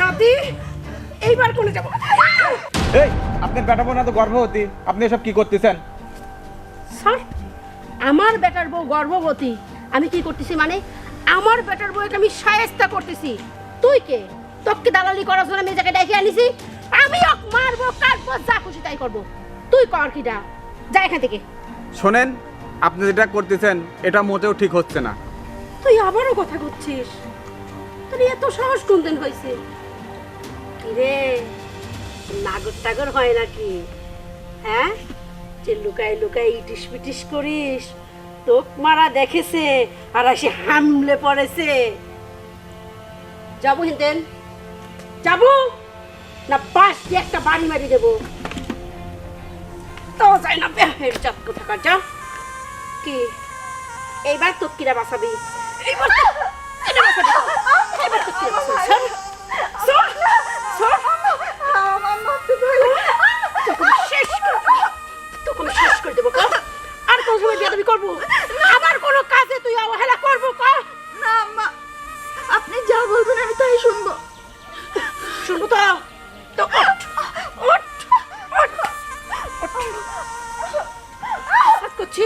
নাতি এইবার কোনে যাব। এই আপনার বেটা বোনা তো গর্ভবতী আপনি এসব কি করতেছেন? স্যার আমার বেটার বউ গর্ভবতী। আমি কি করতেছি মানে আমার বেটার বউকে আমি সায়স্তা করতেছি। তুই কে? তোকে দালালি করার জন্য আমি জায়গায় ডেকে আনিছি। আমি ওকে মারবো কাটবো যা খুশি তাই করব। তুই কর কিটা যা এখান থেকে। শোনেন আপনি যেটা করতেছেন এটা মোটেও ঠিক হচ্ছে না। তুই আবারও কথা করছিস তোর এত সাহস কোন দিন হয়েছে? কিরে, নাগর টাগর হয় নাকি? হ্যাঁ? যে লুকাই লুকাই ইটিস পিটিস করিস, তোক মারা দেখেছে আর এসে হামলে পড়েছে। যাব হিন্দেন যাব? না, পাশ দিয়ে একটা বাড়ি মারি দেবো। তো যায় না বেহের জাত কোথাকার, যা। কি? এইবার তো কিরা বাঁচাবি? এইবার বাঁচাবি? আর আবার কোনো কাজে তুই অবহেলা করব কর না আম্মা আপনি যা বলবেন আমি তাই শুনব শুনব তো তো করছি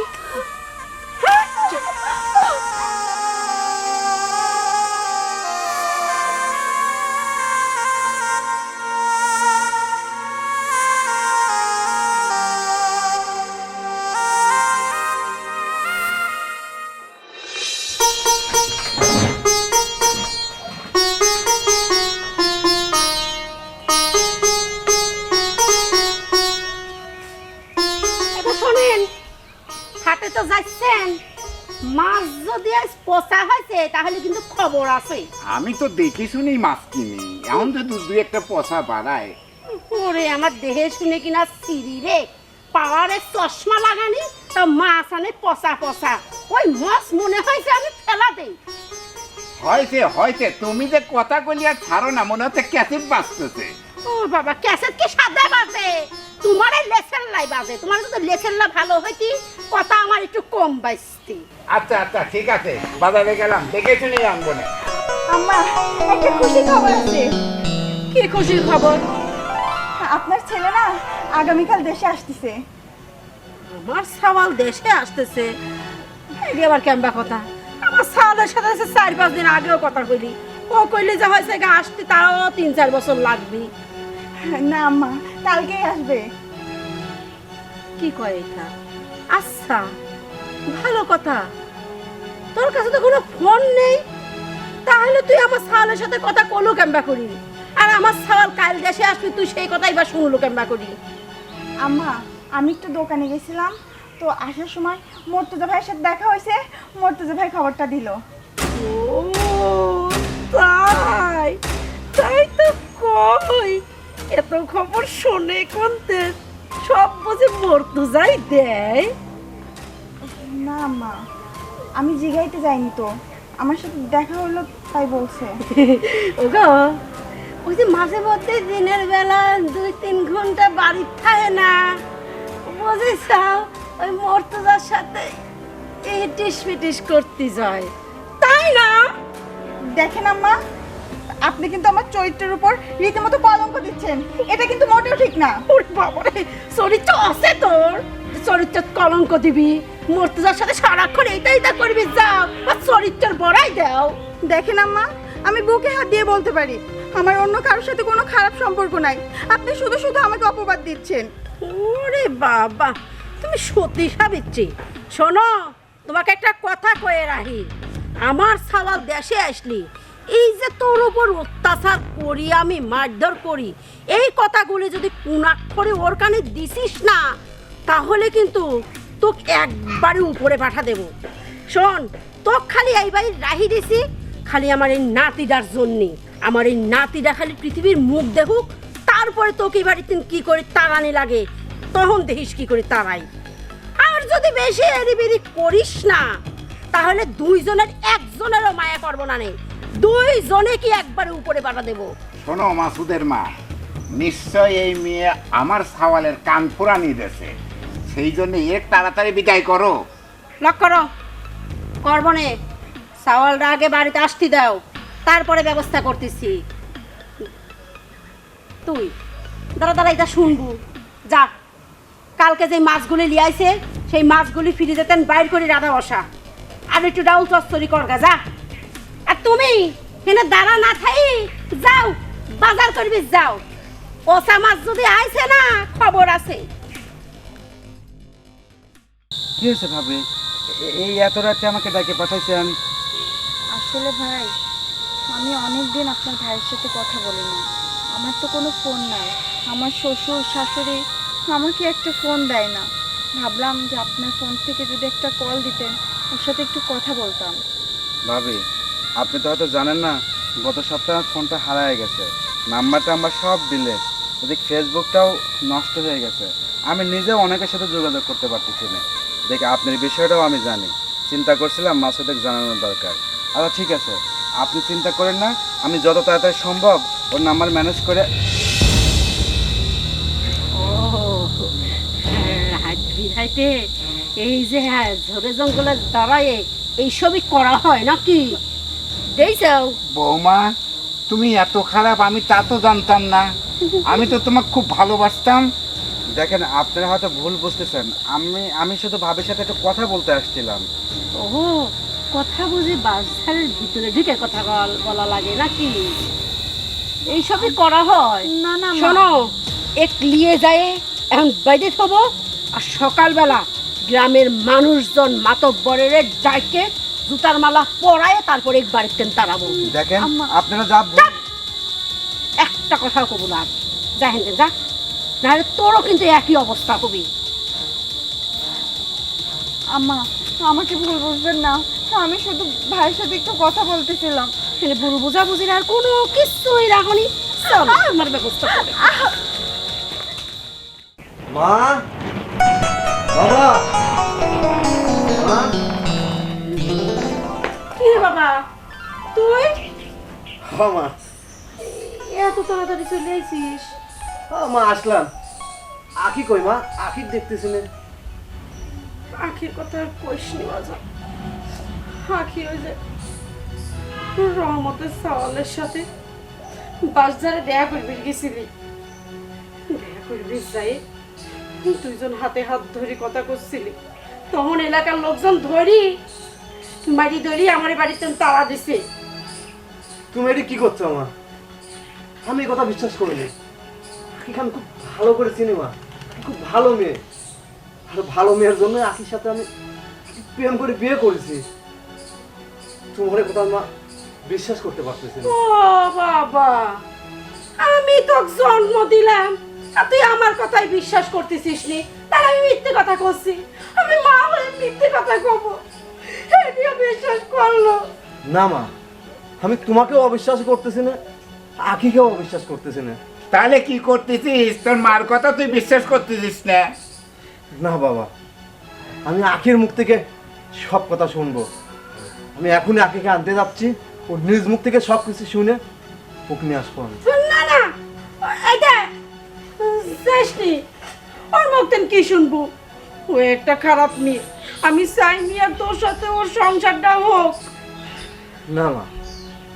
মাছ যদি আজ পচা হয়েছে তাহলে কিন্তু খবর আছে। আমি তো দেখে শুনেই মাছ কিনি। এখন তো দু দুই একটা পয়সা বাড়ায়। ওরে আমার দেহে শুনে কিনা সিঁড়ি রে। পাওয়ারে চশমা লাগানি তা মাছ আনে পচা পচা। ওই মাছ মনে হয়েছে আমি ফেলা দেই হয়েছে হয়েছে। তুমি যে কথা কলি আর ছাড়ো না মনে হচ্ছে ক্যাসেট বাঁচতেছে। ও বাবা ক্যাসেট কি সাদা বাজে? তোমার এই লেসেল্লাই বাজে। তোমার যদি লেসেল্লা ভালো হইতি কথা আমার একটু কম আচ্ছা আচ্ছা ঠিক আছে। বাজারে গেলাম। দেখে শুনেই আনব না। আম্মা একটা খুশি খবর আছে। কি খুশির খবর? আপনার ছেলে না আগামীকাল দেশে আসতেছে। আমার সাওয়াল দেশে আসতেছে। এই আবার কেমবা কথা। আমার সাওয়ালের সাথে চার পাঁচ দিন আগেও কথা কইলি। ও কইলে যে হয়েছে গা আসতে তাও তিন চার বছর লাগবে। না আম্মা কালকেই আসবে। কি কয় এটা? আচ্ছা ভালো কথা। তোর কাছে তো কোনো ফোন নেই। তাহলে তুই আমার সাওয়ালের সাথে কথা কলো কেমবা করি আর আমার সাওয়াল কাল দেশে আসবি তুই সেই কথাই বা শুনলো কেমবা করি। আম্মা আমি একটু দোকানে গেছিলাম তো আসার সময় মর্তুজা ভাইয়ের সাথে দেখা হয়েছে। মর্তুজা ভাই খবরটা দিল। ও তাই তাই তো কই। এত খবর শোনে কোনতে? সব বুঝে মরতু যাই দেয়। না মা আমি জিগাইতে যাইনি তো। আমার সাথে দেখা হলো তাই বলছে। ওগো ওই যে মাঝে মধ্যে দিনের বেলা দুই তিন ঘণ্টা বাড়ি থাকে না বুঝেছ ওই মর্তুজার সাথে ইটিস পিটিস করতে যায়। তাই না? দেখেন আম্মা আপনি কিন্তু আমার চরিত্রের উপর রীতিমতো কলঙ্ক দিচ্ছেন। এটা কিন্তু মোটেও ঠিক না। ওরে বাবারে চরিত্র আছে তোর। চরিত্র কলঙ্ক দিবি মর্তুজার সাথে সারাক্ষণ এইটা এইটা করবি যাও আর চরিত্রের বড়াই দাও। দেখেন আম্মা আমি বুকে হাত দিয়ে বলতে পারি আমার অন্য কারোর সাথে কোনো খারাপ সম্পর্ক নাই। আপনি শুধু শুধু আমাকে অপবাদ দিচ্ছেন। ওরে বাবা তুমি সতী সাবিত্রী। শোনো তোমাকে একটা কথা কয়ে রাখি। আমার সাওয়াল দেশে আসলি এই যে তোর উপর অত্যাচার করি, আমি মারধর করি, এই কথাগুলি যদি কুণাক্ষরে ওর কানে দিছিস না, তাহলে কিন্তু তোকে একবারে উপরে পাঠা দেব। শোন, তোক খালি এই বাড়ির রাহি দিছি, খালি আমার এই নাতিটার জন্যে। আমার এই নাতিটা খালি পৃথিবীর মুখ দেখুক, তারপরে তোকে এই বাড়িতে কি করে তাড়ানি লাগে, তখন দেখিস কি করে তাড়াই। আর যদি বেশি এদিবিদি করিস না, তাহলে দুইজনের একজনেরও মায়া করব না নেই দুইজনে কি একবারে উপরে পাঠা দেবো? শোনো মাসুদের মা নিশ্চয় এই মেয়ে আমার সাওয়ালের কান ফুরানি দেছে সেই জন্য এর তাড়াতাড়ি বিদায় করো। লক করো। করব নে। চাওয়ালটা আগে বাড়িতে আসতে দাও তারপরে ব্যবস্থা করতেছি। তুই দাঁড়া দাঁড়া এটা শুনব। যা। কালকে যে মাছগুলি লিয়াইছে সেই মাছগুলি ফিরে যেতেন বাইর করে রাধা বসা। আর একটু ডাউল চস্তরি করগা যা। তুমি? এখানে দাঁড়া না থাই। যাও বাজার করবি যাও। ওসা মাছ যদি আইছে না খবর আছে। কি হয়েছে ভাবি? এই এত রাতে আমাকে ডাকে পাঠাইছেন? আসলে ভাই আমি অনেক দিন আপনার ভাইয়ের সাথে কথা বলি না আমার তো কোনো ফোন নাই। আমার শ্বশুর শাশুড়ি আমাকে একটা ফোন দেয় না। ভাবলাম যে আপনার ফোন থেকে যদি একটা কল দিতেন ওর সাথে একটু কথা বলতাম। ভাবি আপনি তো হয়তো জানেন না, গত সপ্তাহে ফোনটা হারায় গেছে। নাম্বারটা আমার সব দিলে। এদিকে ফেসবুকটাও নষ্ট হয়ে গেছে। আমি নিজেও অনেকের সাথে যোগাযোগ করতে পারতেছি না। দেখে আপনার বিষয়টাও আমি জানি। চিন্তা করছিলাম মাসুদের জানানোর দরকার। আচ্ছা ঠিক আছে। আপনি চিন্তা করেন না, আমি যত তাড়াতাড়ি সম্ভব ওর নাম্বার ম্যানেজ করে এই যে হ্যাঁ ঝোরে জঙ্গলে দাঁড়ায় এইসবই করা হয় নাকি? দেখছাও বৌমা তুমি এত খারাপ আমি তা তো জানতাম না। আমি তো তোমাকে খুব ভালোবাসতাম। দেখেন আপনারা হয়তো ভুল বুঝতেছেন। আমি আমি শুধু ভাবির সাথে একটু কথা বলতে আসছিলাম। ও কথা বুঝি বাজারের ভিতরে ঢুকে কথা বলা লাগে নাকি? এইসবই করা হয়। না না। শোনো এক লিয়ে যায় এখন বাইরে থবো আর সকালবেলা গ্রামের মানুষজন মাতব্বরের ডাইকে জুতার মালা পরায় তারপরে এক বাড়িতে তাড়াবো। দেখেন আম্মা। আপনারা যা একটা কথাও কবো না আর। যা নাহলে তোরও কিন্তু একই অবস্থা কবি আম্মা আমাকে ভুল বুঝবেন না। আমি শুধু ভাইয়ের সাথে একটু কথা বলতেছিলাম। এখানে বুড়ো বোঝাবুঝির আর কোনো কিছুই রাখনি। চল আমার ব্যবস্থা করে। মা! বাবা! মা! কি রে বাবা? তুই? হ্যাঁ মা। এত তাড়াতাড়ি চলে আইছিস। হ্যাঁ মা আসলাম। আখি কই মা? আখি দেখতেছি না। আখির কথা আর কইস নি বাজা আখি ওই যে রহমতের সওয়ালের সাথে বাসদারে দেখা করবি গেছিলি। দেখা করবি যাই দুইজন হাতে হাত ধরে কথা করছিলি তখন এলাকার লোকজন ধরি বাড়ি ধরি আমার বাড়িতে তাড়া দিছে। তুমি এটি কি করছ মা আমি এই কথা বিশ্বাস করিনি আখিকে আমি খুব ভালো করে চিনি মা খুব ভালো মেয়ে। আর ভালো মেয়ের জন্য আখির সাথে আমি প্রেম করে বিয়ে করেছি। তোমার কথা মা বিশ্বাস করতে পারতেছি ও বাবা আমি তো জন্ম দিলাম। আর তুই আমার কথাই বিশ্বাস করতেছিস নি? তার আমি মিথ্যে কথা করছি আমি মা হয়ে মিথ্যে কথা কব বিশ্বাস করল। না মা আমি তোমাকেও অবিশ্বাস করতেছি না আখিকেও অবিশ্বাস করতেছি না। তাহলে কি করতেছিস? তোর মার কথা তুই বিশ্বাস করতেছিস না? না বাবা আমি আখির মুখ থেকে সব কথা শুনব। আমি এখনই আখিকে আনতে যাচ্ছি ও নিজ মুখ থেকে সব কিছু শুনে ওকে নিয়ে আসব আমি। না না এটা শেষনি ওর মুখতেন কি শুনব? ও একটা খারাপ মেয়ে। আমি চাই মিয়া তোর সাথে ওর সংসারটা হোক। না মা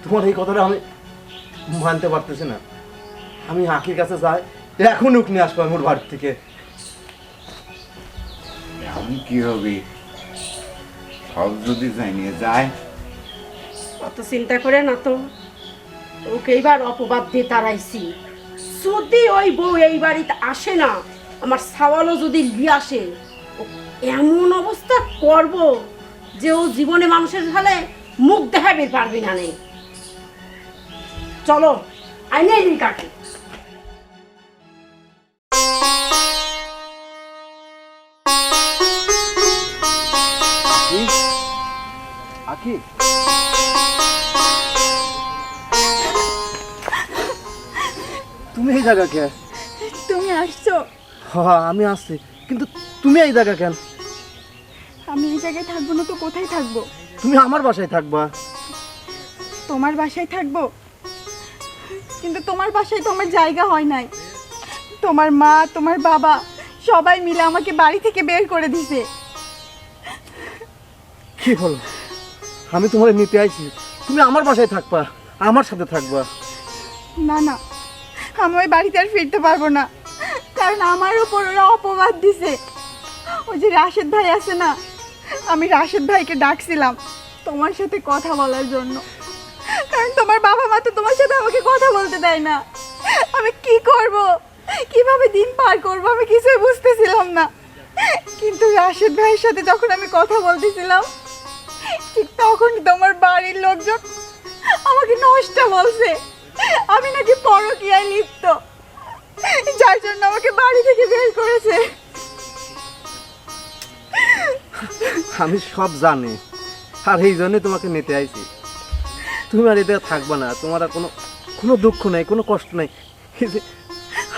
তোমার এই কথাটা আমি মানতে পারতেছি না। আমি আখির কাছে যাই এখন ওকে নিয়ে আসব আমি ওর বাড়ি থেকে। এখন কি হবে? সব যদি জানিয়ে যায়। অত চিন্তা করে না তো। ওকে এইবার অপবাদ দিয়ে তারাইছি যদি ওই বউ এই বাড়িতে আসে না আমার সাওয়ালও যদি লিয়ে আসে এমন অবস্থা করব যে ও জীবনে মানুষের হালে মুখ দেখাবে পারবি না নেই চলো আইনে দিন কাকে। তুমি এই জায়গা কে? তুমি আসছো। হ্যাঁ আমি আসছি কিন্তু তুমি এই জায়গা কেন? আমি এই জায়গায় থাকব না তো কোথায় থাকব? তুমি আমার বাসায় থাকবা। তোমার বাসায় থাকব? কিন্তু তোমার বাসায় তো আমার জায়গা হয় নাই। তোমার মা তোমার বাবা সবাই মিলে আমাকে বাড়ি থেকে বের করে দিছে। কি হলো? আমি তোমার নিতে আইছি। তুমি আমার বাসায় থাকবা আমার সাথে থাকবা। না না আমি ওই বাড়িতে আর ফিরতে পারব না। কারণ আমার উপর ওরা অপবাদ দিছে। ওই যে রাশেদ ভাই আছে না আমি রাশেদ ভাইকে ডাকছিলাম তোমার সাথে কথা বলার জন্য। কারণ তোমার বাবা মা তো তোমার সাথে আমাকে কথা বলতে দেয় না। আমি কি করব? কীভাবে দিন পার করব? আমি কিছুই বুঝতেছিলাম না। কিন্তু রাশেদ ভাইয়ের সাথে যখন আমি কথা বলতেছিলাম, ঠিক তখনই তোমার বাড়ির লোকজন আমাকে নষ্ট বলছে। আমি নাকি পরকীয়ায় লিপ্ত। যার জন্য আমাকে বাড়ি থেকে বের করেছে। আমি সব জানি আর এই জন্যই তোমাকে নিতে আইছি। তুমি আর এদের থাকবে না তোমার আর কোনো কোনো দুঃখ নাই কোনো কষ্ট নাই।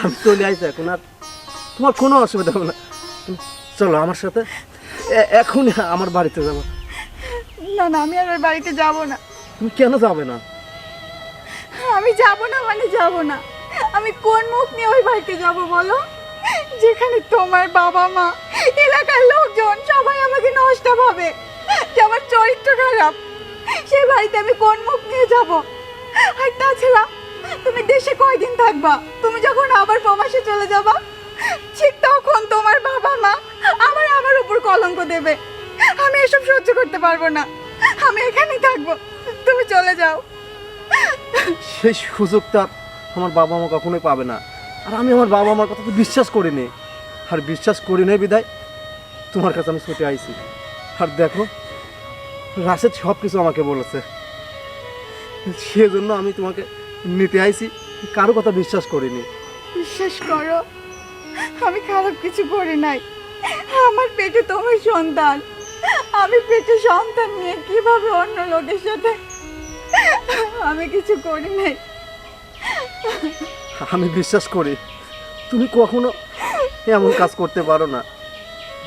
আমি চলে আইছি এখন আর তোমার কোনো অসুবিধা হবে না। চলো আমার সাথে এ- এখনই আমার বাড়িতে যাব। না না আমি আর ওই বাড়িতে যাব না। তুমি কেন যাবে না? আমি যাব না মানে যাব না। আমি কোন মুখ নিয়ে ওই বাড়িতে যাব বলো? যেখানে তোমার বাবা মা এলাকার লোকজন সবাই আমাকে নষ্ট ভাবে। যে আমার চরিত্র খারাপ সেই বাড়িতে আমি কোন মুখ নিয়ে যাব? আর তাছাড়া, তুমি দেশে কয়দিন থাকবা? তুমি যখন আবার প্রবাসে চলে যাবা, ঠিক তখন তোমার বাবা মা আবার আমার উপর কলঙ্ক দেবে। আমি এসব সহ্য করতে পারব না। আমি এখানেই থাকব। তুমি চলে যাও। সেই সুযোগটা আমার বাবা মা কখনোই পাবে না। আর আমি আমার বাবা মার কথা তো বিশ্বাস করিনি। আর বিশ্বাস করি নাই বিদায় তোমার কাছে আমি ছুটে আইছি। আর দেখো রাশেদ সব কিছু আমাকে বলেছে। সেজন্য আমি তোমাকে নিতে আইছি কারও কথা বিশ্বাস করিনি। বিশ্বাস করো আমি খারাপ কিছু করি নাই। আমার পেটে তোমার সন্তান। আমি পেটে সন্তান নিয়ে কীভাবে অন্য লোকের সাথে আমি কিছু করি নাই? আমি বিশ্বাস করি তুমি কখনো এমন কাজ করতে পারো না।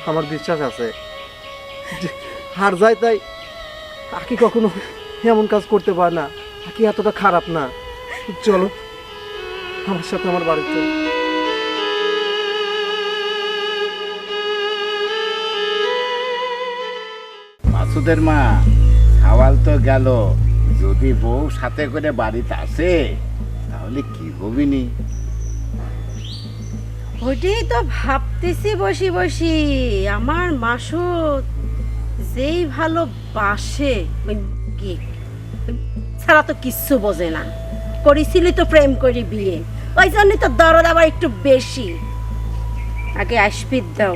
আমার বিশ্বাস আছে। হার যায় তাই আকি কখনো এমন কাজ করতে পারে না। আকি এতটা খারাপ না। চলো আমার সাথে আমার বাড়িতে মাসুদের মা সাওয়াল তো গেল। যদি বউ সাথে করে বাড়িতে আসে তাহলে কি হবিনি? ওইটাই তো ভাবতেছি বসি বসি। আমার মাসুদ যেই ভালো বাসে ছাড়া তো কিচ্ছু বোঝে না। করেছিলি তো প্রেম করি বিয়ে, ওই জন্যই তো দরদ আবার একটু বেশি। আগে আসপিদ দাও,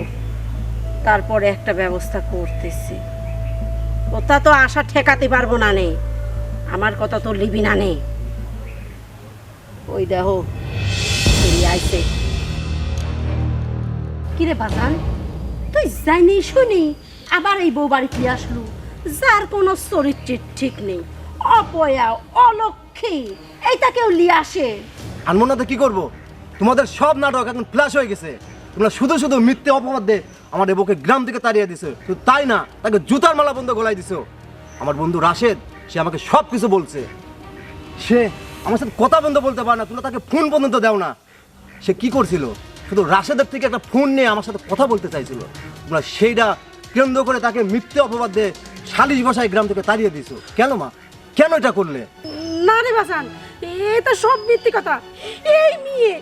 তারপরে একটা ব্যবস্থা করতেছি। ওটা তো আশা ঠেকাতে পারব না নেই আমার কথা তো লিবি না নেই ওই বেরিয়ে আইছে। কিরে বাজান? তুই জানি শুনি, আবার এই বউ বাড়িতে আসলো। যার কোনো চরিত্রের ঠিক নেই, অপয়া, অলক্ষী, এইটা কেউ লিয়ে আসে। আনব না তো কি করব? তোমাদের সব নাটক এখন ফ্ল্যাশ হয়ে গেছে। তোমরা শুধু শুধু মিথ্যে অপবাদ দিয়ে আমার এবুকে গ্রাম থেকে তাড়িয়ে দিছো। শুধু তাই না, তাকে জুতার মালা বন্ধ গলায় দিছো। আমার বন্ধু রাশেদ, সে আমাকে সব কিছু বলছে। সে আমার সাথে কথা বন্ধ বলতে পারে না, তোমরা তাকে ফোন পর্যন্ত দাও না। সে কি করছিল? শুধু রাশেদের থেকে একটা ফোন নিয়ে আমার সাথে কথা বলতে চাইছিল। তোমরা সেইটা কেন্দ্র করে তাকে মিথ্যে অপবাদ দিয়ে সালিশ বসায় গ্রাম থেকে তাড়িয়ে দিছো কেন মা? কেন এটা করলে? না রে বাজান এটা সব মিথ্যে কথা। এই মেয়ে,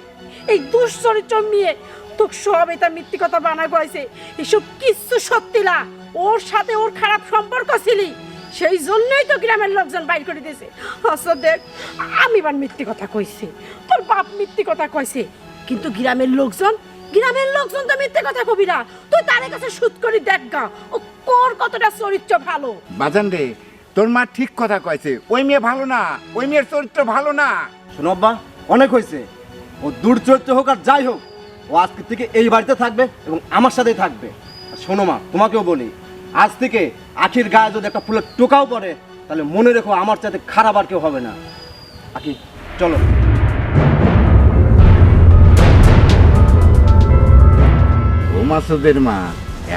এই দুশ্চরিত্র মেয়ে তো সব এটা মিথ্যে কথা বানা গেছে এসব কিচ্ছু সত্যি না। ওর সাথে ওর খারাপ সম্পর্ক ছিলি। সেই জন্যই তো গ্রামের লোকজন বাইর করে দিয়েছে। আচ্ছা দেখ, আমি এবার মিথ্যে কথা কইছি। তোর বাপ মিথ্যে কথা কইছে। কিন্তু গ্রামের লোকজন গ্রামের লোকজন তো মিথ্যে কথা কবি না। তুই তার কাছে সুদ করে দেখ গা। ও কোর কতটা চরিত্র ভালো। বাজান রে তোর মা ঠিক কথা কয়েছে ওই মেয়ে ভালো না ওই মেয়ের চরিত্র ভালো না। শোনো আব্বা অনেক হয়েছে ও দূর চরিত্র হোক আর যাই হোক ও আজকে থেকে এই বাড়িতে থাকবে এবং আমার সাথেই থাকবে। আর শোনো মা তোমাকেও বলি আজ থেকে আখির গায়ে যদি একটা ফুলের টোকাও পড়ে তাহলে মনে রেখো আমার চাইতে খারাপ আর কেউ হবে না। আখি চলো। মাসুদের মা।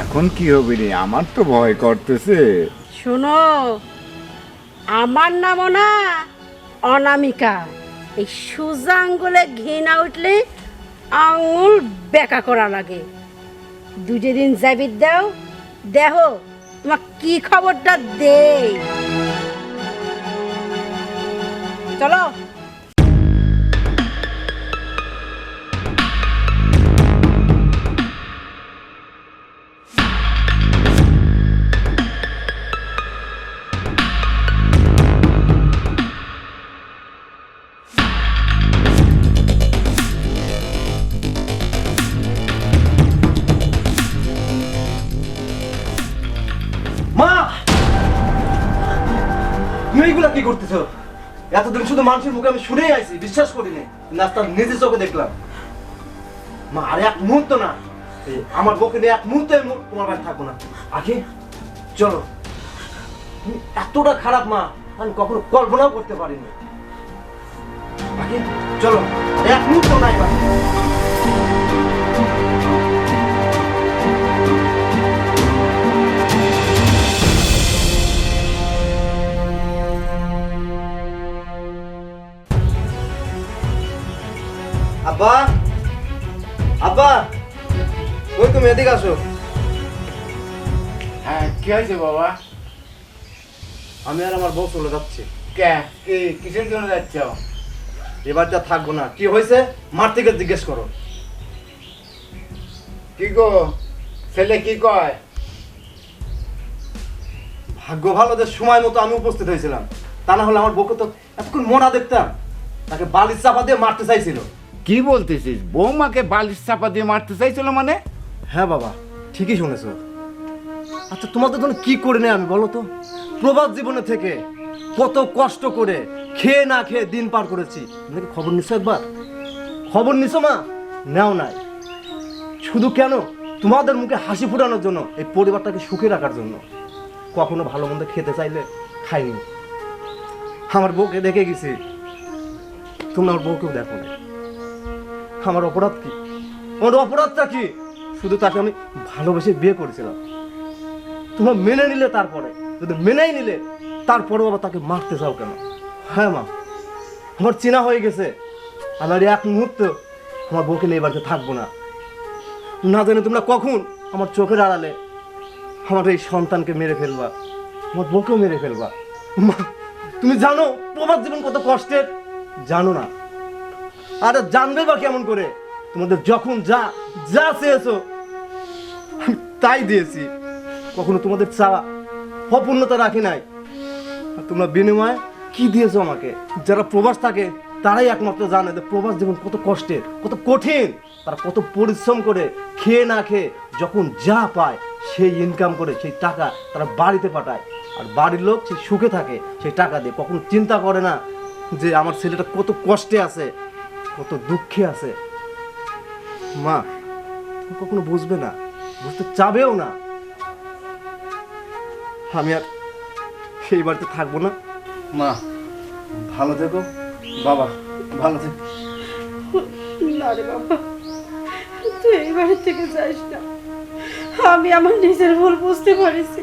এখন কি হবে রে? আমার তো ভয় করতেছে। শোনো, আমার নামও না অনামিকা। এই সোজা আঙ্গুলে ঘি না উঠলে আঙুল বেকা করা লাগে। দুটো দিন যাবি দাও। দেহ তোমার কি খবরটা দে চলো। করতেছো? এতদিন শুধু মানুষের মুখে আমি শুনেই আইছি, বিশ্বাস করিনি। তার নিজের চোখে দেখলাম। মা, আর এক মুহূর্ত না। আমার বউকে নিয়ে এক মুহূর্তে আমি তোমার বাড়ি থাকব না। আগে চলো। এতটা খারাপ মা, আমি কখনো কল্পনাও করতে পারিনি। আগে চলো। এক মুহূর্ত নাই মা। আব্বা? আব্বা? ওই তুমি? এদিকে আসো। হ্যাঁ কি হয়েছে বাবা? আমি আর আমার বউ চলে যাচ্ছি। কে? কি? কিসের জন্য যাচ্ছ? এবার যা থাকব না। কি হয়েছে? মার থেকে জিজ্ঞেস করো। কি গো? ছেলে কি কয়? ভাগ্য ভালো যে সময় মতো আমি উপস্থিত হয়েছিলাম। তা না হলে আমার বউকে তো এতক্ষণ মোড়া দেখতাম। তাকে বালিশ চাপা দিয়ে মারতে চাইছিল। কি বলতেছিস? বৌমাকে বালিশ চাপা দিয়ে মারতে চাইছিল মানে? হ্যাঁ বাবা, ঠিকই শুনেছো। আচ্ছা তোমাদের জন্য কি করে নেই আমি বলো তো? প্রবাদ জীবনে থেকে কত কষ্ট করে খেয়ে না খেয়ে দিন পার করেছি। তুমি কি খবর নিছো একবার? খবর নিছো মা? নেও নাই। শুধু কেন? তোমাদের মুখে হাসি ফোটানোর জন্য, এই পরিবারটাকে সুখে রাখার জন্য। কখনো ভালো মন্দ খেতে চাইলে খাইনি। আমার বউকে দেখে গেছি। তোমরা আমার বউকেও দেখো না আমার অপরাধ কি? আমার অপরাধটা কি? শুধু তাকে আমি ভালোবেসে বিয়ে করেছিলাম। তোমরা মেনে নিলে তারপরে। যদি মেনেই নিলে, তারপরেও আবার তাকে মারতে চাও কেন? হ্যাঁ মা, আমার চেনা হয়ে গেছে। আমার এক মুহূর্ত আমার বউকে নিয়ে বাড়িতে থাকব না। না জানি তোমরা কখন আমার চোখের আড়ালে আমার এই সন্তানকে মেরে ফেলবা, আমার বউকেও মেরে ফেলবা। মা, তুমি জানো তোমার জীবন কত কষ্টের? জানো না। আরে জানবে বা কেমন করে? তোমাদের যখন যা যা চেয়েছো তাই দিয়েছি। কখনো তোমাদের চাওয়া অপূর্ণতা রাখি নাই। তোমরা বিনিময়ে কি দিয়েছ আমাকে? যারা প্রবাস থাকে, তারাই একমাত্র জানে যে প্রবাস জীবন কত কষ্টের, কত কঠিন। তারা কত পরিশ্রম করে খেয়ে না খেয়ে যখন যা পায়, সেই ইনকাম করে, সেই টাকা তারা বাড়িতে পাঠায়। আর বাড়ির লোক সেই সুখে থাকে, সেই টাকা দিয়ে। কখনো চিন্তা করে না যে আমার ছেলেটা কত কষ্টে আছে কত দুঃখে আছে। মা কখনো বুঝবে না বুঝতে চাবেও না। আমি আর সেই বাড়িতে থাকব না। মা ভালো থেকো। বাবা ভালো থেকো। না রে বাবা তুই এই বাড়ি থেকে যাস না। আমি আমার নিজের ভুল বুঝতে পারিছি।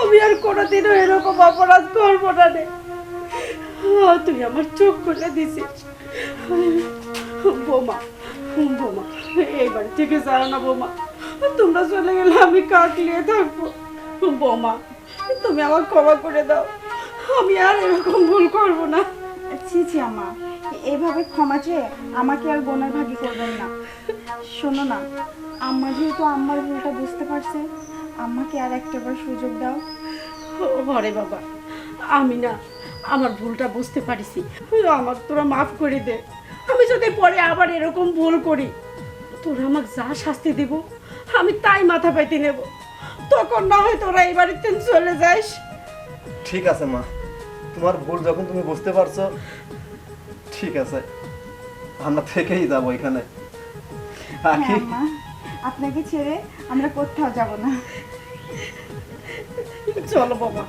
আমি আর কোনোদিনও এরকম অপরাধ করব না রে। তুই আমার চোখ খুলে দিছিস বোমা বোমা এই বাড়ি থেকে যাও না বোমা। তোমরা চলে গেলে আমি কাটলিয়ে থাকব। বোমা তুমি আমার ক্ষমা করে দাও। আমি আর এরকম ভুল করব না। ছি ছি আমা এইভাবে ক্ষমা চেয়ে আমাকে আর বোনের ভাগি করবেন না। শোনো না আম্মা যেহেতু আম্মার ভুলটা বুঝতে পারছে আম্মাকে আর একটাবার সুযোগ দাও। হরে বাবা আমি না আমার ভুলটা বুঝতে পারিছি। আমার তোরা মাফ করে দে। আমি যদি পরে আবার এরকম ভুল করি তোরা আমাকে যা শাস্তি দিব আমি তাই মাথা পাইতে নেব। তখন না হয় তোরা এই বাড়িতে চলে যাস। ঠিক আছে মা। তোমার ভুল যখন তুমি বুঝতে পারছ ঠিক আছে। আমরা থেকেই যাব এখানে। হ্যাঁ আপনাকে ছেড়ে আমরা কোথাও যাব না। চলো বাবা।